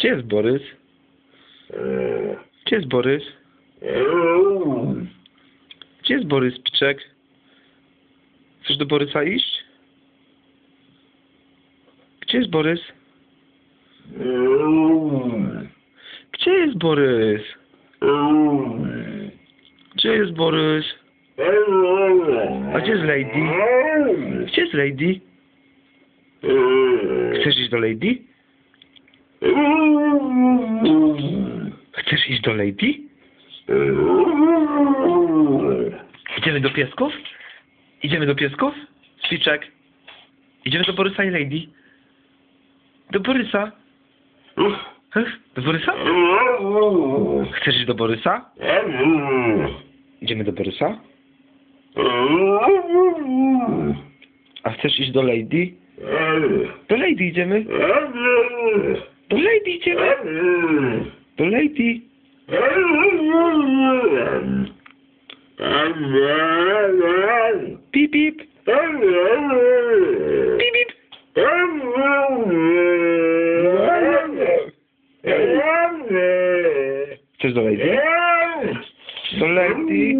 Gdzie jest Borys? Gdzie jest Borys? Gdzie jest Borys, Piczek? Chcesz do Borysa iść? Gdzie jest Borys? Gdzie jest Borys? Gdzie jest Borys? A gdzie jest Lady? Gdzie jest Lady? Chcesz iść do Lady? Chcesz iść do Lady? Idziemy do piesków? Idziemy do piesków? Piczek. Idziemy do Borysa i Lady. Do Borysa. Do Borysa? Chcesz iść do Borysa? Idziemy do Borysa? A chcesz iść do Lady? Do Lady idziemy? Do Lady idziemy? Do Lady. Pip, pip. Pip, pip. Chcesz do Lady? Do Lady.